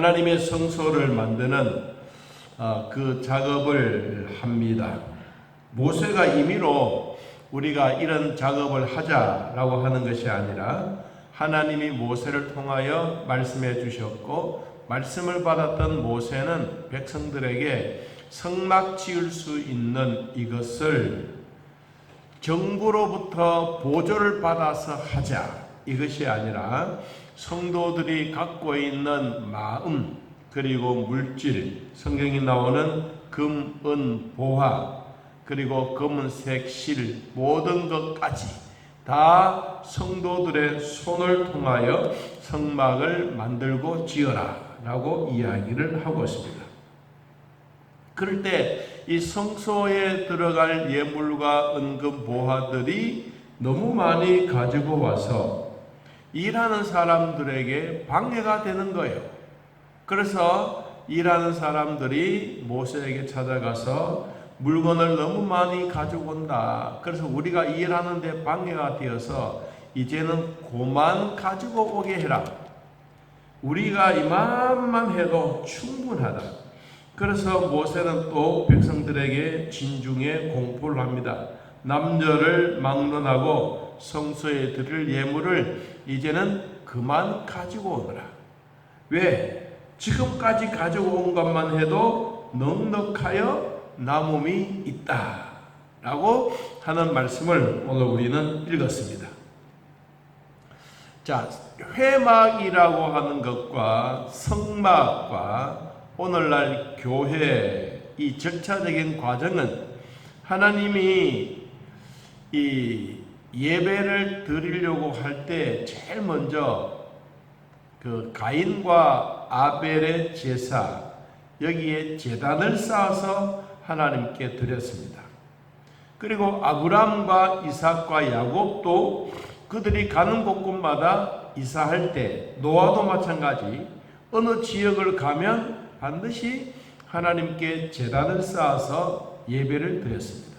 하나님의 성소를 만드는 어, 그 작업을 합니다. 모세가 임의로 우리가 이런 작업을 하자라고 하는 것이 아니라 하나님이 모세를 통하여 말씀해 주셨고 말씀을 받았던 모세는 백성들에게 성막 지을 수 있는 이것을 정부로부터 보조를 받아서 하자 이것이 아니라 성도들이 갖고 있는 마음 그리고 물질 성경이 나오는 금, 은, 보화 그리고 검은색 실 모든 것까지 다 성도들의 손을 통하여 성막을 만들고 지어라 라고 이야기를 하고 있습니다. 그럴 때 이 성소에 들어갈 예물과 은금 보화들이 너무 많이 가지고 와서 일하는 사람들에게 방해가 되는 거예요. 그래서 일하는 사람들이 모세에게 찾아가서 물건을 너무 많이 가지고 온다. 그래서 우리가 일하는데 방해가 되어서 이제는 고만 가지고 오게 해라. 우리가 이만만 해도 충분하다. 그래서 모세는 또 백성들에게 진중에 공포를 합니다. 남녀를 막론하고 성소에 드릴 예물을 이제는 그만 가지고 오너라. 왜? 지금까지 가지고 온 것만 해도 넉넉하여 남음이 있다. 라고 하는 말씀을 오늘 우리는 읽었습니다. 자, 회막이라고 하는 것과 성막과 오늘날 교회 이 절차적인 과정은 하나님이 이 예배를 드리려고 할 때 제일 먼저 그 가인과 아벨의 제사 여기에 제단을 쌓아서 하나님께 드렸습니다. 그리고 아브람과 이삭과 야곱도 그들이 가는 곳곳마다 이사할 때 노아도 마찬가지 어느 지역을 가면 반드시 하나님께 제단을 쌓아서 예배를 드렸습니다.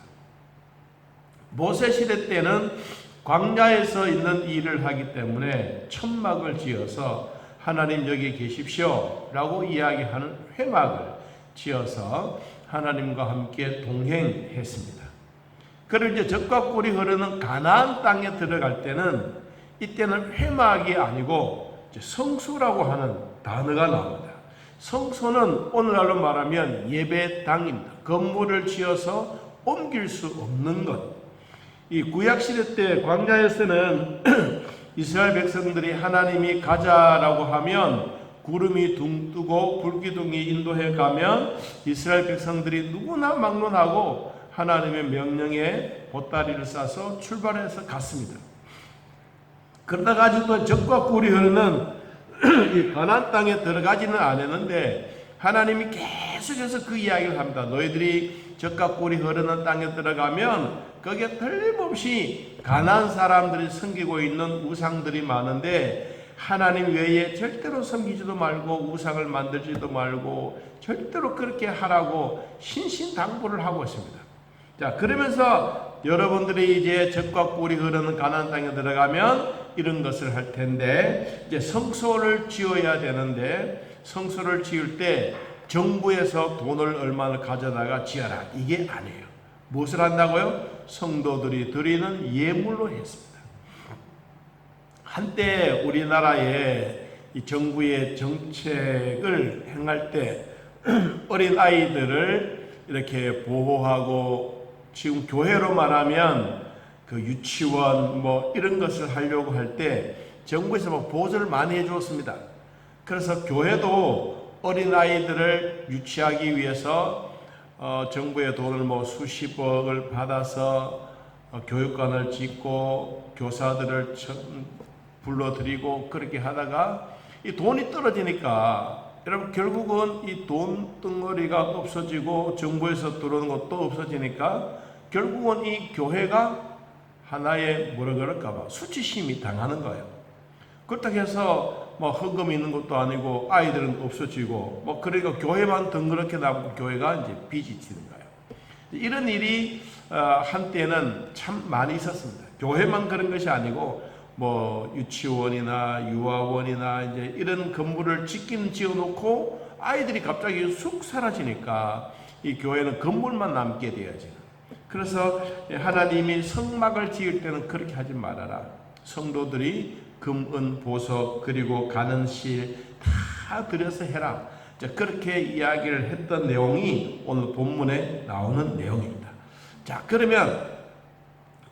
모세 시대 때는 광야에서 있는 일을 하기 때문에 천막을 지어서 하나님 여기 계십시오라고 이야기하는 회막을 지어서 하나님과 함께 동행했습니다. 그리고 이제 적과 꿀이 흐르는 가나안 땅에 들어갈 때는 이때는 회막이 아니고 성수라고 하는 단어가 나옵니다. 성소는 오늘날로 말하면 예배당입니다. 건물을 지어서 옮길 수 없는 것. 이 구약 시대 때 광야에서는 이스라엘 백성들이 하나님이 가자라고 하면 구름이 둥 뜨고 불기둥이 인도해 가면 이스라엘 백성들이 누구나 막론하고 하나님의 명령에 보따리를 싸서 출발해서 갔습니다. 그러다 가지고 적과 꿀이 흐르는 이 가나안 땅에 들어가지는 않았는데 하나님이 계속해서 그 이야기를 합니다. 너희들이 적과 꿀이 흐르는 땅에 들어가면 거기에 틀림없이 가난안 사람들이 섬기고 있는 우상들이 많은데 하나님 외에 절대로 섬기지도 말고 우상을 만들지도 말고 절대로 그렇게 하라고 신신당부를 하고 있습니다. 자, 그러면서 여러분들이 이제 적과 꿀이 흐르는 가나안 땅에 들어가면 이런 것을 할 텐데 이제 성소를 지어야 되는데 성소를 지을 때 정부에서 돈을 얼마를 가져다가 지어라 이게 아니에요. 무엇을 한다고요? 성도들이 드리는 예물로 했습니다. 한때 우리나라의 이 정부의 정책을 행할 때 어린 아이들을 이렇게 보호하고 지금 교회로 말하면 그 유치원 뭐 이런 것을 하려고 할 때 정부에서 뭐 보조를 많이 해주었습니다. 그래서 교회도 어린 아이들을 유치하기 위해서 어, 정부의 돈을 뭐 수십억을 받아서 어, 교육관을 짓고 교사들을 불러들이고 그렇게 하다가 이 돈이 떨어지니까 여러분 결국은 이 돈 덩어리가 없어지고 정부에서 들어오는 것도 없어지니까 결국은 이 교회가 하나의 뭐라 그럴까봐 수치심이 당하는 거예요. 그렇다고 해서 뭐 헌금 있는 것도 아니고 아이들은 없어지고 뭐 그러니까 교회만 덩그렇게 남고 교회가 이제 빚이 지는 거예요. 이런 일이 어, 한때는 참 많이 있었습니다. 교회만 그런 것이 아니고 뭐 유치원이나 유아원이나 이제 이런 건물을 짓기는 지어놓고 아이들이 갑자기 쑥 사라지니까 이 교회는 건물만 남게 되어지. 그래서 하나님이 성막을 지을 때는 그렇게 하지 말아라. 성도들이 금, 은, 보석 그리고 가는 실다 들여서 해라. 자, 그렇게 이야기를 했던 내용이 오늘 본문에 나오는 내용입니다. 자, 그러면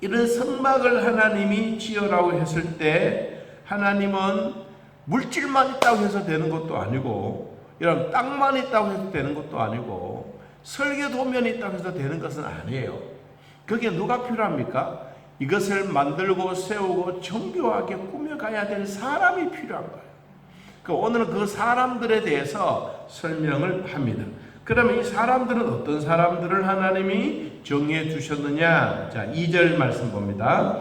이런 성막을 하나님이 지으라고 했을 때 하나님은 물질만 있다고 해서 되는 것도 아니고 이런 땅만 있다고 해서 되는 것도 아니고 설계 도면이 있다고 해서 되는 것은 아니에요. 그게 누가 필요합니까? 이것을 만들고 세우고 정교하게 꾸며가야 될 사람이 필요한 거예요. 그 오늘은 그 사람들에 대해서 설명을 합니다. 그러면 이 사람들은 어떤 사람들을 하나님이 정해 주셨느냐? 자, 2절 말씀 봅니다.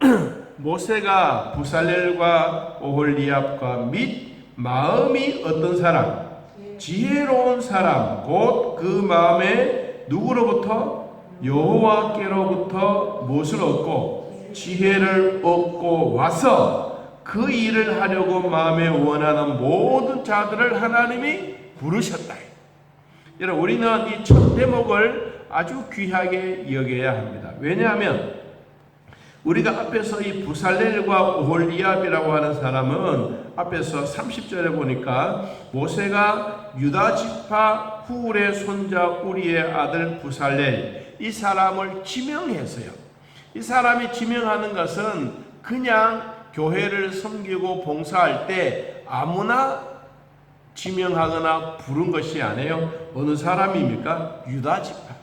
모세가 부살렐과 오홀리압과 및 마음이 어떤 사람? 지혜로운 사람 곧 그 마음에 누구로부터 여호와께로부터 무엇을 얻고 지혜를 얻고 와서 그 일을 하려고 마음에 원하는 모든 자들을 하나님이 부르셨다. 여러분 우리는 이 첫 대목을 아주 귀하게 여겨야 합니다. 왜냐하면 우리가 앞에서 이 부살렐과 오홀리압이라고 하는 사람은 앞에서 30절에 보니까 모세가 유다 지파 후울의 손자 우리의 아들 부살렐 이 사람을 지명했어요. 이 사람이 지명하는 것은 그냥 교회를 섬기고 봉사할 때 아무나 지명하거나 부른 것이 아니에요. 어느 사람입니까? 유다 지파.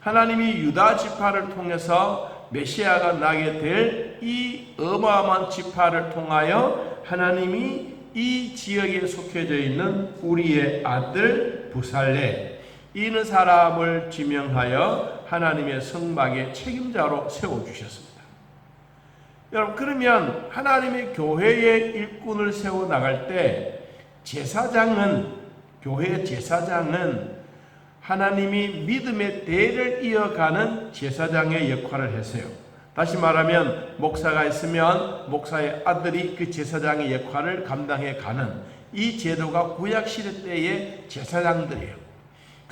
하나님이 유다 지파를 통해서 메시아가 나게 될 이 어마어마한 지파를 통하여 하나님이 이 지역에 속해져 있는 우리의 아들 부살레 이는 사람을 지명하여 하나님의 성막의 책임자로 세워 주셨습니다. 여러분 그러면 하나님의 교회의 일꾼을 세워 나갈 때 제사장은 교회 제사장은 하나님이 믿음의 대를 이어가는 제사장의 역할을 했어요. 다시 말하면 목사가 있으면 목사의 아들이 그 제사장의 역할을 감당해 가는 이 제도가 구약 시대 때의 제사장들이에요.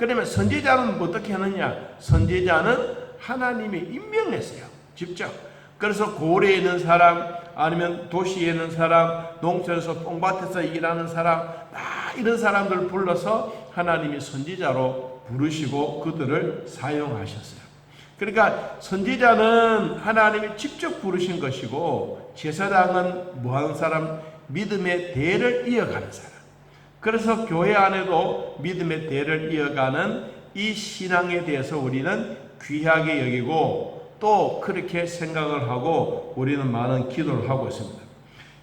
그러면 선지자는 어떻게 하느냐? 선지자는 하나님이 임명했어요. 직접. 그래서 고래에 있는 사람, 아니면 도시에 있는 사람, 농촌에서 뽕밭에서 일하는 사람, 다 이런 사람들 불러서 하나님이 선지자로 부르시고 그들을 사용하셨어요. 그러니까 선지자는 하나님이 직접 부르신 것이고 제사장은 뭐하는 사람? 믿음의 대를 이어가는 사람. 그래서 교회 안에도 믿음의 대를 이어가는 이 신앙에 대해서 우리는 귀하게 여기고 또 그렇게 생각을 하고 우리는 많은 기도를 하고 있습니다.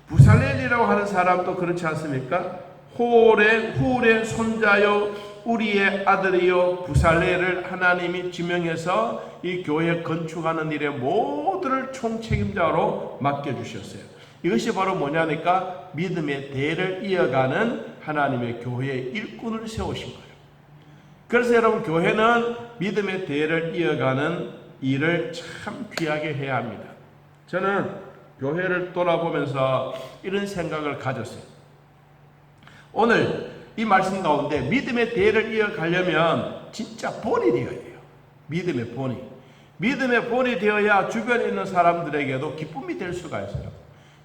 부살렐이라고 하는 사람도 그렇지 않습니까? 홀의 훌의 손자요 우리의 아들이요 부살렐을 하나님이 지명해서 이 교회 건축하는 일의 모두를 총책임자로 맡겨 주셨어요. 이것이 바로 뭐냐니까 믿음의 대를 이어가는 하나님의 교회의 일꾼을 세우신 거예요. 그래서 여러분 교회는 믿음의 대를 이어가는 일을 참 귀하게 해야 합니다. 저는 교회를 돌아보면서 이런 생각을 가졌어요. 오늘 이 말씀 가운데 믿음의 대를 이어가려면 진짜 본이 되어야 돼요. 믿음의 본이. 믿음의 본이 되어야 주변에 있는 사람들에게도 기쁨이 될 수가 있어요.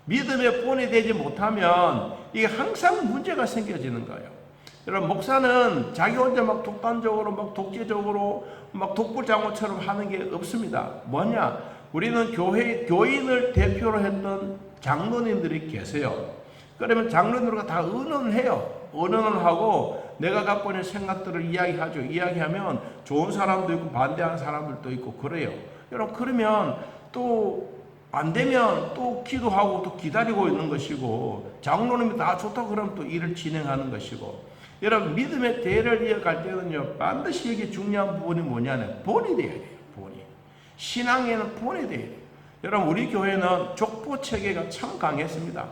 믿음의 본이 되지 못하면 이게 항상 문제가 생겨지는 거예요. 여러분 목사는 자기 혼자 막 독단적으로 막 독재적으로 막 독불장군처럼 하는 게 없습니다. 뭐냐? 우리는 교회 교인을 대표로 했던 장로님들이 계세요. 그러면 장로님들과 다 의논을 해요. 의논을 하고 내가 갖고 있는 생각들을 이야기하죠. 이야기하면 좋은 사람도 있고 반대하는 사람들도 있고 그래요. 여러분 그러면 또 안 되면 또 기도하고 또 기다리고 있는 것이고 장로님이 다 좋다 그러면 또 일을 진행하는 것이고 여러분 믿음의 대를 이어갈 때는요 반드시 이게 중요한 부분이 뭐냐면 본이 돼야 돼요. 본이 신앙에는 본이 돼야 돼요. 여러분 우리 교회는 족보 체계가 참 강했습니다.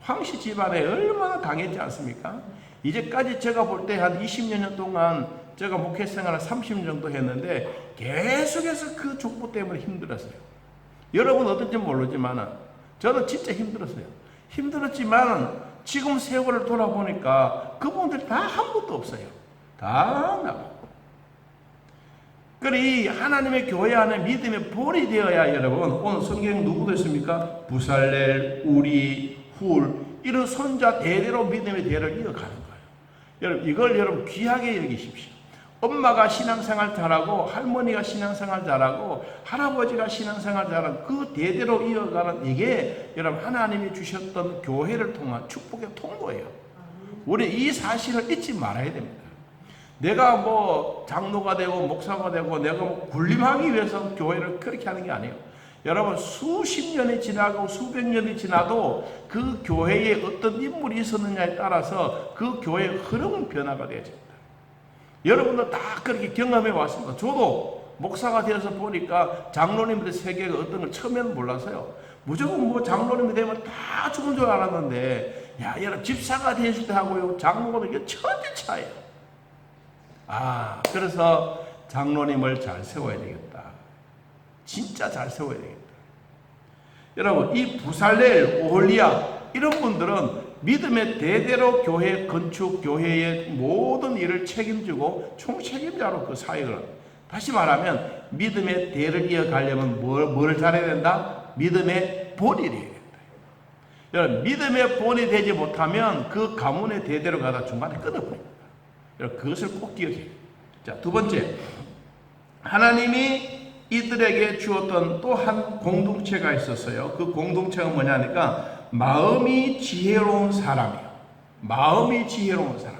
황씨 집안에 얼마나 강했지 않습니까? 이제까지 제가 볼 때 한 20년 동안 제가 목회 생활을 30년 정도 했는데 계속해서 그 족보 때문에 힘들었어요. 여러분 어떤지 모르지만 저는 진짜 힘들었어요. 힘들었지만 지금 세월을 돌아보니까 그분들 다한 분도 없어요. 다 나가고. 그리 하나님의 교회 안에 믿음의 본이 되어야 여러분 오늘 성경 누구 됐습니까? 부살렐, 우리, 훌 이런 손자 대대로 믿음의 대를 이어가는 거예요. 여러분 이걸 여러분 귀하게 여기십시오. 엄마가 신앙생활 잘하고 할머니가 신앙생활 잘하고 할아버지가 신앙생활 잘하고 그 대대로 이어가는 이게 여러분 하나님이 주셨던 교회를 통한 축복의 통로예요. 우리 이 사실을 잊지 말아야 됩니다. 내가 뭐 장로가 되고 목사가 되고 내가 뭐 군림하기 위해서 교회를 그렇게 하는 게 아니에요. 여러분 수십 년이 지나고 수백 년이 지나도 그 교회에 어떤 인물이 있었느냐에 따라서 그 교회의 흐름은 변화가 되어집니다. 여러분도 다 그렇게 경험해 왔습니다. 저도 목사가 되어서 보니까 장로님들의 세계가 어떤 걸 처음에는 몰라서요. 무조건 뭐 장로님이 되면 다 좋은 줄 알았는데, 야, 여러분 집사가 되실 때 하고요, 장로가 되게 천지 차이에요. 아, 그래서 장로님을 잘 세워야 되겠다. 진짜 잘 세워야 되겠다. 여러분, 이 부살렐, 오홀리아, 이런 분들은 믿음의 대대로 교회 건축, 교회의 모든 일을 책임지고 총책임자로 그 사역을 다시 말하면 믿음의 대를 이어가려면 뭘, 뭘 잘해야 된다? 믿음의 본이. 여러분, 믿음의 본이 되지 못하면 그 가문의 대대로 가다 중간에 끊어버립니다. 여러분, 그것을 꼭 기억해요. 자, 두 번째. 하나님이 이들에게 주었던 또 한 공동체가 있었어요. 그 공동체가 뭐냐니까 마음이 지혜로운 사람이요. 마음이 지혜로운 사람.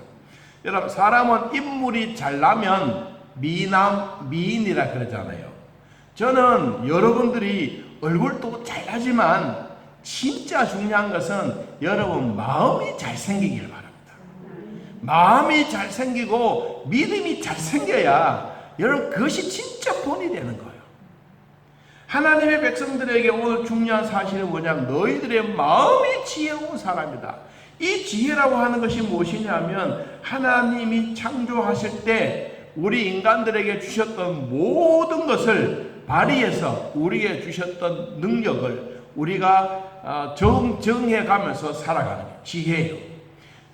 여러분 사람은 인물이 잘나면 미남 미인이라 그러잖아요. 저는 여러분들이 얼굴도 잘나지만 진짜 중요한 것은 여러분 마음이 잘생기길 바랍니다. 마음이 잘생기고 믿음이 잘생겨야 여러분 그것이 진짜 본이 되는 거예요. 하나님의 백성들에게 오늘 중요한 사실은 뭐냐면 너희들의 마음이 지혜로운 사람이다. 이 지혜라고 하는 것이 무엇이냐면 하나님이 창조하실 때 우리 인간들에게 주셨던 모든 것을 발휘해서 우리에게 주셨던 능력을 우리가 정, 정해 가면서 살아가는 지혜예요.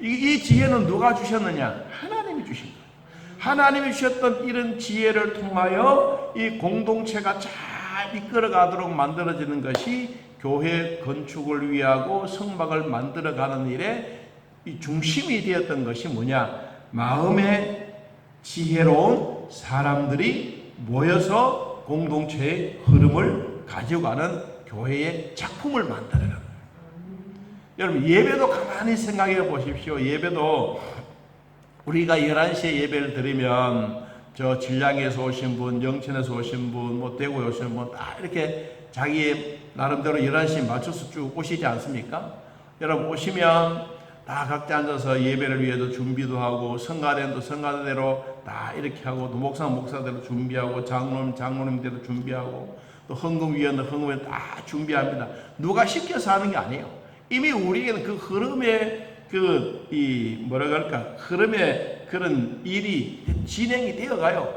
이, 이 지혜는 누가 주셨느냐? 하나님이 주신 거예요. 하나님이 주셨던 이런 지혜를 통하여 이 공동체가 잘 이끌어가도록 만들어지는 것이 교회 건축을 위하고 성막을 만들어가는 일에 이 중심이 되었던 것이 뭐냐? 마음의 지혜로운 사람들이 모여서 공동체의 흐름을 가져가는 교회의 작품을 만들어가는 여러분 예배도 가만히 생각해 보십시오. 예배도 우리가 11시에 예배를 드리면 저 진량에서 오신 분, 영천에서 오신 분, 뭐 대구에 오신 분 다 이렇게 자기 나름대로 11시에 맞춰서 쭉 오시지 않습니까? 여러분 오시면 다 각자 앉아서 예배를 위해서 준비도 하고 성가대도 성가대로 다 이렇게 하고 또 목사 목사대로 준비하고 장로님 장로님대로 준비하고 또 헌금위원들 헌금에 다 준비합니다. 누가 시켜서 하는 게 아니에요. 이미 우리에게는 그 흐름에 그이 뭐라 그럴까 흐름에 그런 일이 진행이 되어 가요.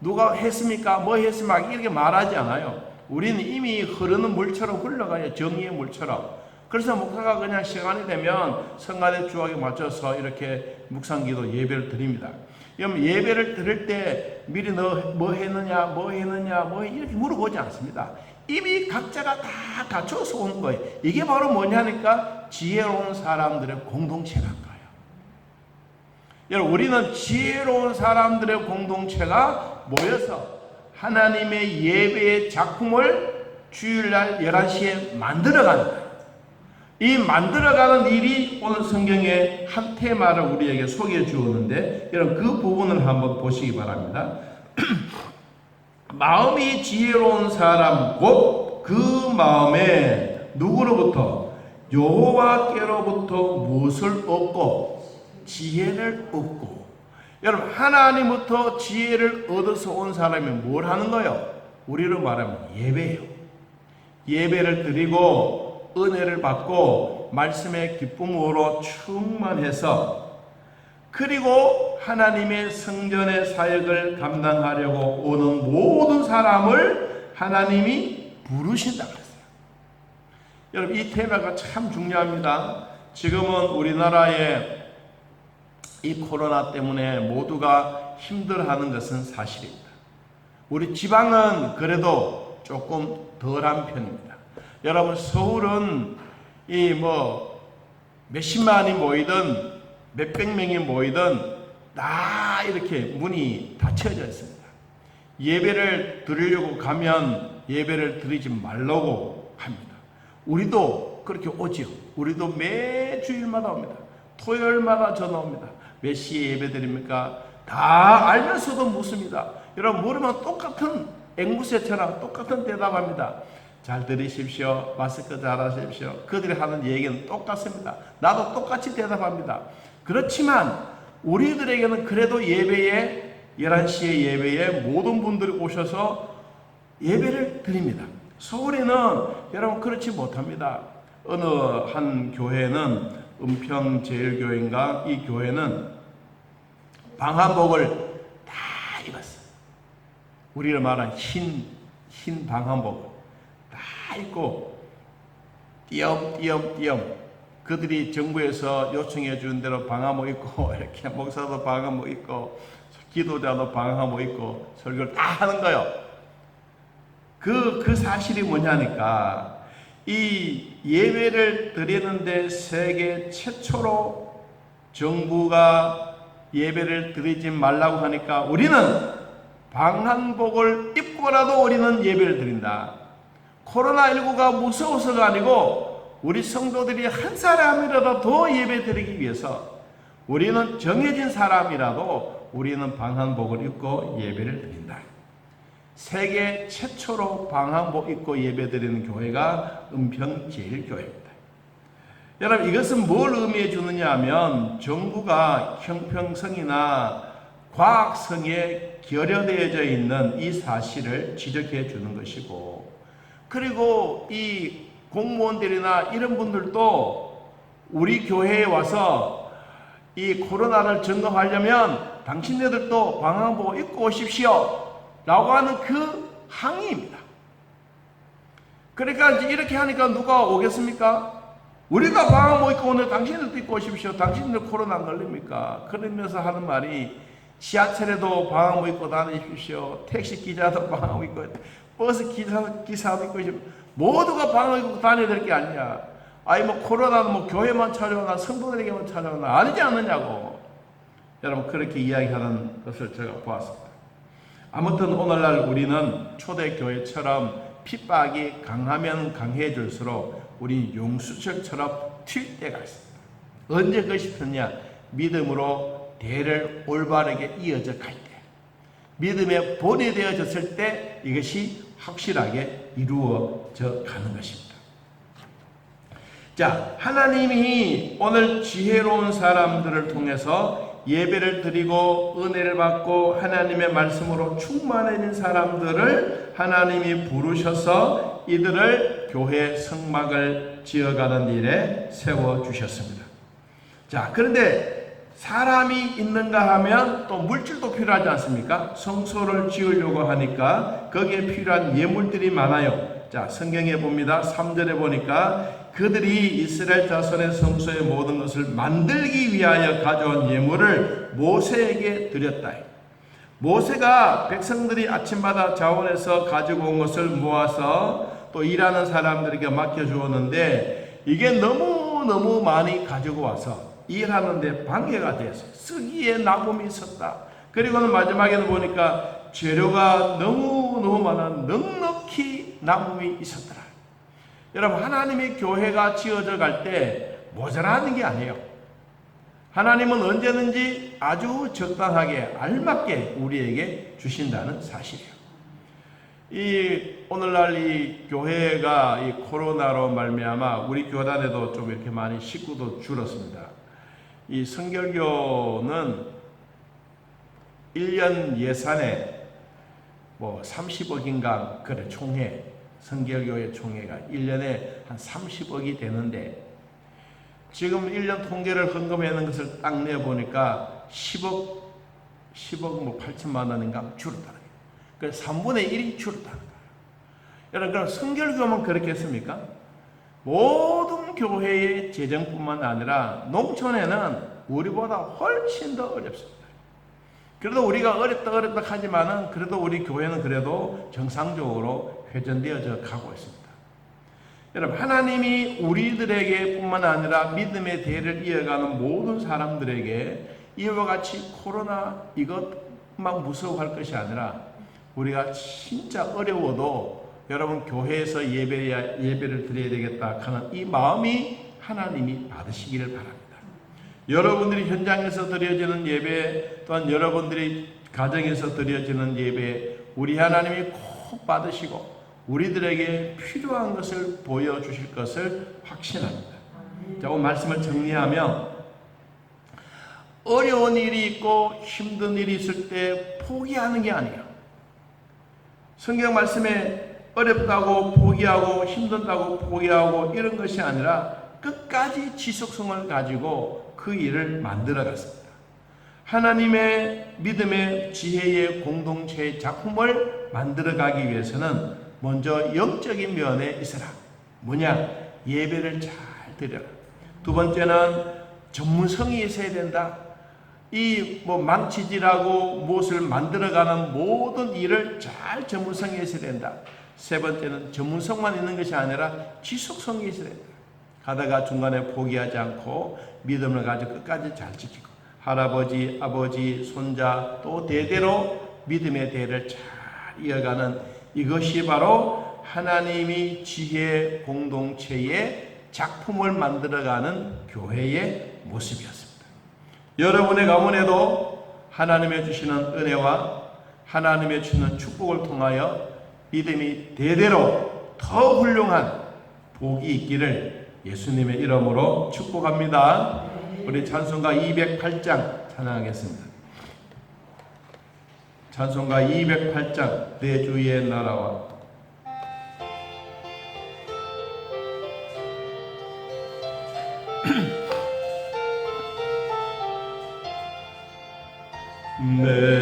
누가 했습니까? 뭐 했습니까? 이렇게 말하지 않아요. 우리는 이미 흐르는 물처럼 흘러가요. 정의의 물처럼. 그래서 목사가 그냥 시간이 되면 성가대 주학에 맞춰서 이렇게 묵상기도 예배를 드립니다. 예배를 드릴 때 미리 너 뭐 했느냐, 뭐 했느냐, 뭐 이렇게 물어보지 않습니다. 이미 각자가 다 갖춰서 오는 거예요. 이게 바로 뭐냐니까 지혜로운 사람들의 거예요. 여러분, 우리는 지혜로운 사람들의 공동체가 모여서 하나님의 예배의 작품을 주일날 11시에 만들어가는. 이 만들어가는 일이 오늘 성경의 한 테마를 우리에게 소개해 주었는데, 여러분, 그 부분을 한번 보시기 바랍니다. 마음이 지혜로운 사람 곧 그 마음에 누구로부터 여호와께로부터 무엇을 얻고 지혜를 얻고 여러분 하나님부터 지혜를 얻어서 온 사람이 뭘 하는 거요? 우리로 말하면 예배예요. 예배를 드리고 은혜를 받고 말씀의 기쁨으로 충만해서 그리고 하나님의 성전의 사역을 감당하려고 오는 모든 사람을 하나님이 부르신다 그랬어요. 여러분 이 테마가 참 중요합니다. 지금은 우리나라에 이 코로나 때문에 모두가 힘들어하는 것은 사실입니다. 우리 지방은 그래도 조금 덜한 편입니다. 여러분 서울은 이 뭐 몇십만이 모이든 몇백 명이 모이든 다 이렇게 문이 닫혀져 있습니다. 예배를 드리려고 가면 예배를 드리지 말라고 합니다. 우리도 그렇게 오지요. 우리도 매 주일마다 옵니다. 토요일마다 전화 옵니다. 몇 시에 예배 드립니까? 다 알면서도 묻습니다. 여러분 물으면 똑같은 앵무새처럼 똑같은 대답합니다. 잘 들으십시오. 마스크 잘 하십시오. 그들이 하는 얘기는 똑같습니다. 나도 똑같이 대답합니다. 그렇지만 우리들에게는 그래도 예배에 11시에 예배에 모든 분들이 오셔서 예배를 드립니다. 서울에는 여러분 그렇지 못합니다. 어느 한 교회는 은평제일교회인가 이 교회는 방한복을 다 입었어요. 우리를 말한 흰, 흰 방한복을 다 입고 띄엄띄엄띄엄 그들이 정부에서 요청해 주는 대로 방화모 입고 이렇게 목사도 방화모 입고 기도자도 방화모 입고 설교를 다 하는 거예요. 그, 그 사실이 뭐냐니까 이 예배를 드리는데 세계 최초로 정부가 예배를 드리지 말라고 하니까 우리는 방한복을 입고라도 우리는 예배를 드린다. 코로나19가 무서워서가 아니고 우리 성도들이 한 사람이라도 더 예배 드리기 위해서 우리는 정해진 사람이라도 우리는 방한복을 입고 예배를 드린다. 세계 최초로 방한복 입고 예배 드리는 교회가 은평제일교회입니다. 여러분 이것은 뭘 의미해 주느냐 하면 정부가 형평성이나 과학성에 결여되어져 있는 이 사실을 지적해 주는 것이고 그리고 이 공무원들이나 이런 분들도 우리 교회에 와서 이 코로나를 점검하려면 당신네들도 방한복 입고 오십시오. 라고 하는 그 항의입니다. 그러니까 이제 이렇게 하니까 누가 오겠습니까? 우리가 방한복 입고 오늘 당신들도 입고 오십시오. 당신들 코로나 안 걸립니까? 그러면서 하는 말이 지하철에도 방한복 입고 다니십시오. 택시 기자도 방한복 입고, 버스 기사, 기사도 입고. 모두가 방한복 입고 다녀야 될 게 아니냐. 아니, 뭐, 코로나는 뭐, 교회만 찾아오나, 성도들에게만 찾아오나, 아니지 않느냐고. 여러분, 그렇게 이야기하는 것을 제가 보았습니다. 아무튼 오늘날 우리는 초대교회처럼 핍박이 강하면 강해질수록 우리 용수철처럼 튈 때가 있습니다. 언제 그것이 폈냐? 믿음으로 대를 올바르게 이어져 갈 때. 믿음에 본이 되어졌을 때 이것이 확실하게 이루어져 가는 것입니다. 자, 하나님이 오늘 지혜로운 사람들을 통해서 예배를 드리고 은혜를 받고 하나님의 말씀으로 충만해진 사람들을 하나님이 부르셔서 이들을 교회 성막을 지어가는 일에 세워 주셨습니다. 자, 그런데 사람이 있는가 하면 또 물질도 필요하지 않습니까? 성소를 지으려고 하니까 거기에 필요한 예물들이 많아요. 자, 성경에 봅니다. 3절에 보니까 그들이 이스라엘 자손의 성소의 모든 것을 만들기 위하여 가져온 예물을 모세에게 드렸다. 모세가 백성들이 아침마다 자원해서 가지고 온 것을 모아서 또 일하는 사람들에게 맡겨 주었는데 이게 너무너무 많이 가지고 와서 일하는데 방해가 돼서 쓰기에 남음이 있었다. 그리고는 마지막에는 보니까 재료가 너무너무 많아 넉넉히 남음이 있었더라. 여러분 하나님의 교회가 지어져 갈 때 모자라는 게 아니에요. 하나님은 언제든지 아주 적당하게 알맞게 우리에게 주신다는 사실이에요. 이 오늘날 이 교회가 이 코로나로 말미암아 우리 교단에도 좀 이렇게 많이 식구도 줄었습니다. 이 성결교는 1년 예산에 뭐 30억인가 그래 총회 성결교회 총회가 1년에 한 30억이 되는데 지금 1년 통계를 헌금하는 것을 딱 내보니까 10억 10억 뭐 8천만 원인가 줄었다는. 그래서 3분의 1이 줄었다는 거예요. 여러분 그럼 성결교만 그렇게 했습니까? 모든 교회의 재정뿐만 아니라 농촌에는 우리보다 훨씬 더 어렵습니다. 그래도 우리가 어렵다 어렵다 하지만은 그래도 우리 교회는 그래도 정상적으로 회전되어져 가고 있습니다. 여러분 하나님이 우리들에게 뿐만 아니라 믿음의 대를 이어가는 모든 사람들에게 이와 같이 코로나 이것만 무서워할 것이 아니라 우리가 진짜 어려워도 여러분 교회에서 예배 예배를 드려야 되겠다 하는 이 마음이 하나님이 받으시기를 바랍니다. 여러분들이 현장에서 드려지는 예배 또한 여러분들이 가정에서 드려지는 예배 우리 하나님이 꼭 받으시고 우리들에게 필요한 것을 보여주실 것을 확신합니다. 자, 오늘 말씀을 정리하면 어려운 일이 있고 힘든 일이 있을 때 포기하는 게 아니에요. 성경 말씀에 어렵다고 포기하고 힘든다고 포기하고 이런 것이 아니라 끝까지 지속성을 가지고 그 일을 만들어 갔습니다. 하나님의 믿음의 지혜의 공동체의 작품을 만들어 가기 위해서는 먼저 영적인 면에 있어라. 뭐냐? 예배를 잘 드려라. 두 번째는 전문성이 있어야 된다. 이 뭐 망치질하고 무엇을 만들어가는 모든 일을 잘 전문성이 있어야 된다. 세 번째는 전문성만 있는 것이 아니라 지속성이 있어야 된다. 가다가 중간에 포기하지 않고 믿음을 가지고 끝까지 잘 지키고 할아버지, 아버지, 손자 또 대대로 믿음의 대를 잘 이어가는 이것이 바로 하나님이 지혜 공동체의 작품을 만들어가는 교회의 모습이었습니다. 여러분의 가문에도 하나님의 주시는 은혜와 하나님의 주는 축복을 통하여 믿음이 대대로 더 훌륭한 복이 있기를 예수님의 이름으로 축복합니다. 우리 찬송가 208장 찬양하겠습니다. 찬송가 208장 내 주의 나라와 내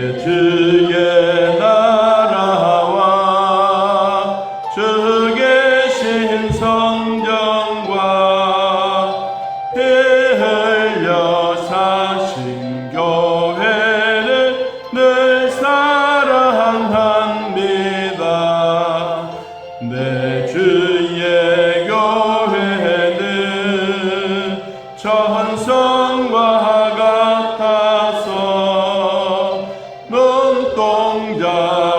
눈동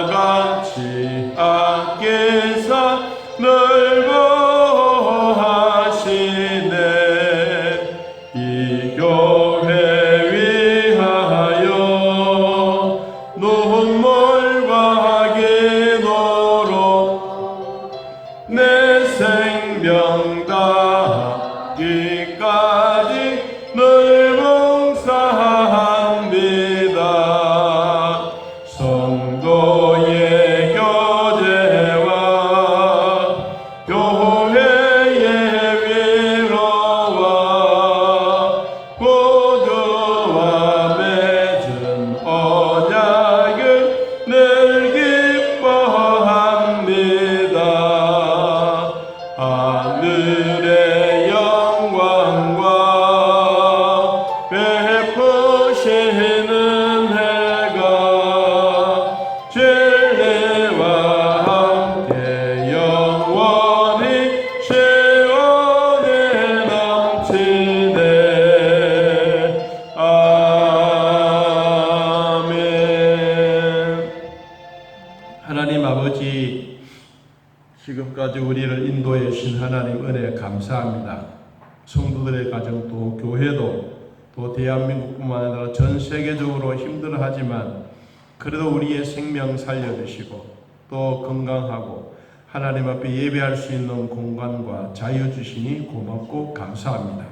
또 건강하고 하나님 앞에 예배할 수 있는 공간과 자유 주시니 고맙고 감사합니다.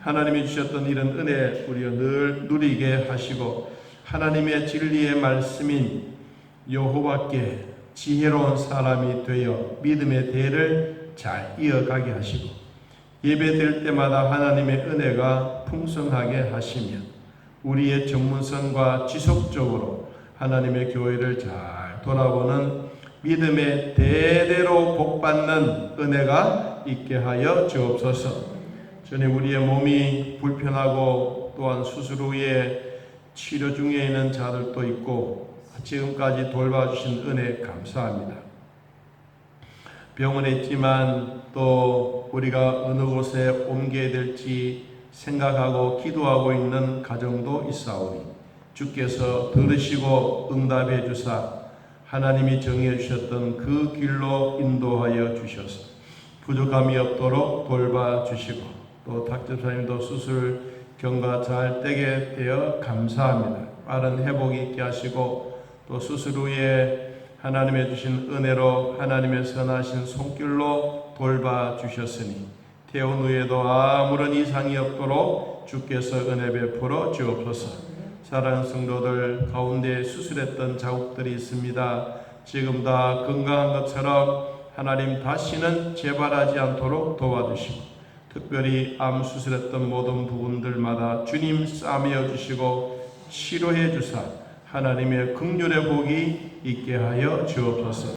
하나님이 주셨던 이런 은혜 우리가 늘 누리게 하시고 하나님의 진리의 말씀인 여호와께 지혜로운 사람이 되어 믿음의 대를 잘 이어가게 하시고 예배될 때마다 하나님의 은혜가 풍성하게 하시며 우리의 전문성과 지속적으로 하나님의 교회를 잘 돌아보는 믿음의 대대로 복받는 은혜가 있게 하여 주옵소서. 주님 우리의 몸이 불편하고 또한 수술 후에 치료 중에 있는 자들도 있고 지금까지 돌봐주신 은혜 감사합니다. 병원에 있지만 또 우리가 어느 곳에 옮겨야 될지 생각하고 기도하고 있는 가정도 있사오니 주께서 들으시고 응답해 주사 하나님이 정해 주셨던 그 길로 인도하여 주셔서 부족함이 없도록 돌봐 주시고 또 닥터사님도 수술 경과 잘 되게 되어 감사합니다. 빠른 회복이 있게 하시고 또 수술 후에 하나님의 주신 은혜로 하나님의 선하신 손길로 돌봐 주셨으니 퇴원 후에도 아무런 이상이 없도록 주께서 은혜 베풀어 주옵소서. 사랑하는 성도들 가운데 수술했던 자국들이 있습니다. 지금 다 건강한 것처럼 하나님 다시는 재발하지 않도록 도와주시고 특별히 암 수술했던 모든 부분들마다 주님 싸매어 주시고 치료해 주사 하나님의 긍휼의 복이 있게 하여 주옵소서.